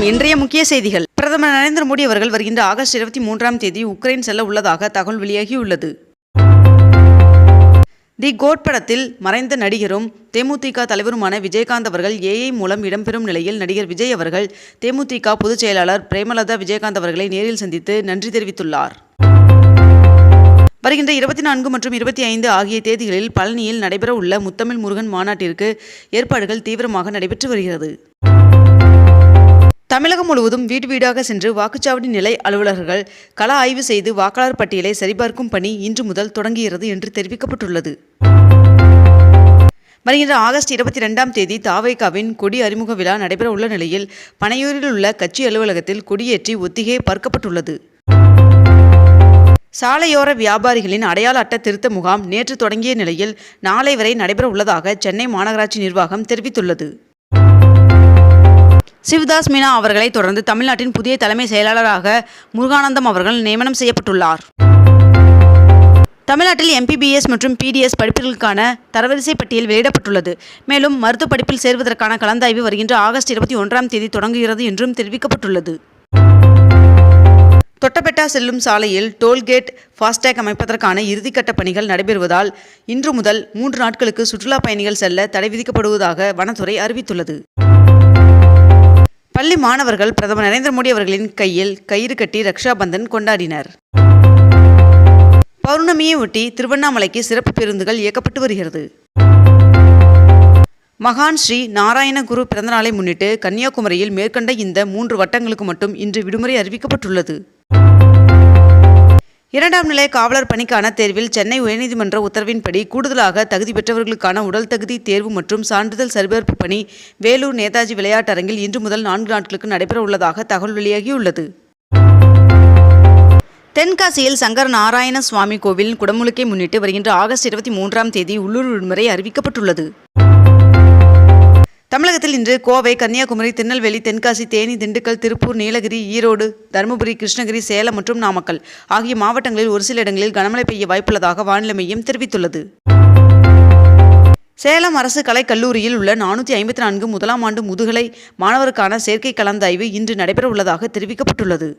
வணக்கம். இன்றைய முக்கிய செய்திகள். பிரதமர் நரேந்திர மோடி அவர்கள் வருகின்ற ஆகஸ்ட் இருபத்தி மூன்றாம் தேதி உக்ரைன் செல்ல உள்ளதாக தகவல் வெளியாகியுள்ளது. தி கோட் படத்தில் மறைந்த நடிகரும் தேமுதிக தலைவருமான விஜயகாந்த் அவர்கள் ஏஐ மூலம் இடம்பெறும் நிலையில் நடிகர் விஜய் அவர்கள் தேமுதிக பொதுச் செயலாளர் பிரேமலதா விஜயகாந்த் அவர்களை நேரில் சந்தித்து நன்றி தெரிவித்துள்ளார். வருகின்ற இருபத்தி நான்கு மற்றும் இருபத்தி ஐந்து ஆகிய தேதிகளில் பழனியில் நடைபெற உள்ள முத்தமிழ் முருகன் மாநாட்டிற்கு ஏற்பாடுகள் தீவிரமாக நடைபெற்று வருகிறது. தமிழகம் முழுவதும் வீடு வீடாக சென்று வாக்குச்சாவடி நிலை அலுவலர்கள் கள ஆய்வு செய்து வாக்காளர் பட்டியலை சரிபார்க்கும் பணி இன்று முதல் தொடங்குகிறது என்று தெரிவிக்கப்பட்டுள்ளது. வருகின்ற ஆகஸ்ட் இருபத்தி ரெண்டாம் தேதி தாவைக்காவின் கொடி அறிமுக விழா நடைபெற உள்ள நிலையில் பனையூரில் உள்ள கட்சி அலுவலகத்தில் கொடியேற்றி ஒத்திகை பார்க்கப்பட்டுள்ளது. சாலையோர வியாபாரிகளின் அடையாள அட்ட திருத்த முகாம் நேற்று தொடங்கிய நிலையில் நாளை வரை நடைபெற உள்ளதாக சென்னை மாநகராட்சி நிர்வாகம் தெரிவித்துள்ளது. சிவ்தாஸ் மீனா அவர்களை தொடர்ந்து தமிழ்நாட்டின் புதிய தலைமை செயலாளராக முருகானந்தம் அவர்கள் நியமனம் செய்யப்பட்டுள்ளார். தமிழ்நாட்டில் எம்பிபிஎஸ் மற்றும் பிடிஎஸ் படிப்புகளுக்கான தரவரிசை பட்டியல் வெளியிடப்பட்டுள்ளது. மேலும் மருத்துவ படிப்பில் சேர்வதற்கான கலந்தாய்வு வருகின்ற ஆகஸ்ட் இருபத்தி ஒன்றாம் தேதி தொடங்குகிறது என்றும் தெரிவிக்கப்பட்டுள்ளது. தொட்டபெட்டா செல்லும் சாலையில் டோல்கேட் ஃபாஸ்டேக் அமைப்பதற்கான இறுதிக்கட்ட பணிகள் நடைபெறுவதால் இன்று முதல் மூன்று நாட்களுக்கு சுற்றுலா பயணிகள் செல்ல தடை விதிக்கப்படுவதாக வனத்துறை அறிவித்துள்ளது. பள்ளி மாணவர்கள் பிரதமர் நரேந்திர மோடி அவர்களின் கையில் கயிறு கட்டி ரக்ஷாபந்தன் கொண்டாடினர். பௌர்ணமியை ஒட்டி திருவண்ணாமலைக்கு சிறப்பு பேருந்துகள் இயக்கப்பட்டு வருகிறது. மகான் ஸ்ரீ நாராயணகுரு பிறந்தநாளை முன்னிட்டு கன்னியாகுமரியில் மேற்கண்ட இந்த மூன்று வட்டங்களுக்கு மட்டும் இன்று விடுமுறை அறிவிக்கப்பட்டுள்ளது. இரண்டாம் நிலை காவலர் பணிக்கான தேர்வில் சென்னை உயர்நீதிமன்ற உத்தரவின்படி கூடுதலாக தகுதி பெற்றவர்களுக்கான உடல் தகுதி தேர்வு மற்றும் சான்றிதழ் சரிபார்ப்பு பணி வேலூர் நேதாஜி விளையாட்டரங்கில் இன்று முதல் நான்கு நாட்களுக்கு நடைபெற உள்ளதாக தகவல் வெளியாகியுள்ளது. தென்காசியில் சங்கர நாராயண சுவாமி கோவில் குடமுழுக்கை முன்னிட்டு வருகின்ற ஆகஸ்ட் இருபத்தி மூன்றாம் தேதி உள்ளூர் விடுமுறை அறிவிக்கப்பட்டுள்ளது. தமிழகத்தில் இன்று கோவை கன்னியாகுமரி திருநெல்வேலி தென்காசி தேனி திண்டுக்கல் திருப்பூர் நீலகிரி ஈரோடு தருமபுரி கிருஷ்ணகிரி சேலம் மற்றும் நாமக்கல் ஆகிய மாவட்டங்களில் ஒரு சில இடங்களில் கனமழை பெய்ய வாய்ப்புள்ளதாக வானிலை மையம் தெரிவித்துள்ளது. சேலம் அரசு கலைக் கல்லூரியில் உள்ள நானூற்றி ஐம்பத்தி நான்கு முதலாம் ஆண்டு முதுகலை மாணவருக்கான சேர்க்கை கலந்தாய்வு இன்று நடைபெறவுள்ளதாக தெரிவிக்கப்பட்டுள்ளது.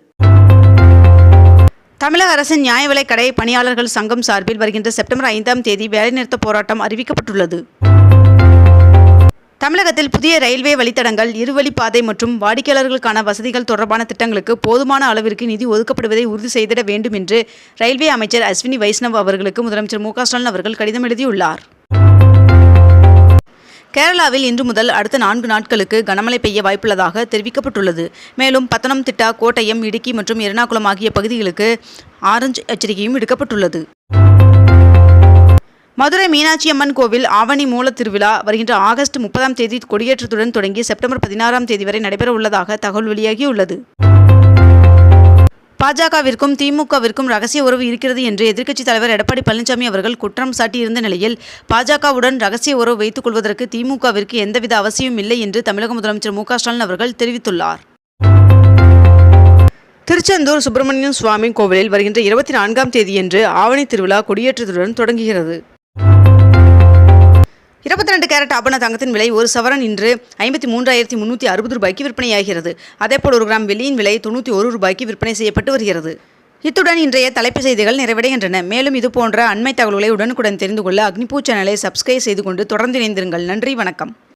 தமிழக அரசின் நியாய விலைக்கடை பணியாளர்கள் சங்கம் சார்பில் வருகின்ற செப்டம்பர் ஐந்தாம் தேதி வேலைநிறுத்த போராட்டம் அறிவிக்கப்பட்டுள்ளது. தமிழகத்தில் புதிய ரயில்வே வழித்தடங்கள் இருவழிப்பாதை மற்றும் வாடிக்கையாளர்களுக்கான வசதிகள் தொடர்பான திட்டங்களுக்கு போதுமான அளவிற்கு நிதி ஒதுக்கப்படுவதை உறுதி செய்திட வேண்டும் என்று ரயில்வே அமைச்சர் அஸ்வினி வைஷ்ணவ் அவர்களுக்கு முதலமைச்சர் மு ஸ்டாலின் அவர்கள் கடிதம் எழுதியுள்ளார். கேரளாவில் இன்று முதல் அடுத்த நான்கு நாட்களுக்கு கனமழை பெய்ய வாய்ப்புள்ளதாக தெரிவிக்கப்பட்டுள்ளது. மேலும் பத்தனம்திட்டா கோட்டயம் இடுக்கி மற்றும் எர்ணாகுளம் ஆகிய பகுதிகளுக்கு ஆரஞ்சு எச்சரிக்கையும் விடுக்கப்பட்டுள்ளது. மதுரை மீனாட்சி அம்மன் கோவில் ஆவணி மூல திருவிழா வருகின்ற ஆகஸ்ட் முப்பதாம் தேதி கொடியேற்றத்துடன் தொடங்கி செப்டம்பர் பதினாறாம் தேதி வரை நடைபெற உள்ளதாக தகவல் வெளியாகியுள்ளது. பாஜகவிற்கும் திமுகவிற்கும் ரகசிய உறவு இருக்கிறது என்று எதிர்க்கட்சித் தலைவர் எடப்பாடி பழனிசாமி அவர்கள் குற்றம் சாட்டியிருந்த நிலையில் பாஜகவுடன் ரகசிய உறவு வைத்துக் கொள்வதற்கு திமுகவிற்கு எந்தவித அவசியமும் இல்லை என்று தமிழக முதலமைச்சர் மு ஸ்டாலின் அவர்கள் தெரிவித்துள்ளார். திருச்செந்தூர் சுப்பிரமணியன் சுவாமி கோவிலில் வருகின்ற இருபத்தி நான்காம் தேதியன்று ஆவணி திருவிழா கொடியேற்றத்துடன் தொடங்குகிறது. இருபத்தி ரெண்டு கேரட் ஆபண தங்கத்தின் விலை ஒரு சவரன் இன்று ஐம்பத்தி மூன்றாயிரத்தி முன்னூற்றி அறுபது ரூபாய்க்கு விற்பனையாகிறது. அதேபோல் ஒரு கிராம் வெள்ளியின் விலை தொண்ணூற்றி ஒரு ரூபாய்க்கு விற்பனை செய்யப்பட்டு வருகிறது. இத்துடன் இன்றைய தலைப்பு செய்திகள் நிறைவடைகின்றன. மேலும் இது போன்ற அண்மை தகவல்களை உடனுக்குடன் தெரிந்து கொள்ள அக்னிபூ சேனலை சப்ஸ்கிரைப் செய்து கொண்டு தொடர்ந்து இணைந்திருங்கள். நன்றி வணக்கம்.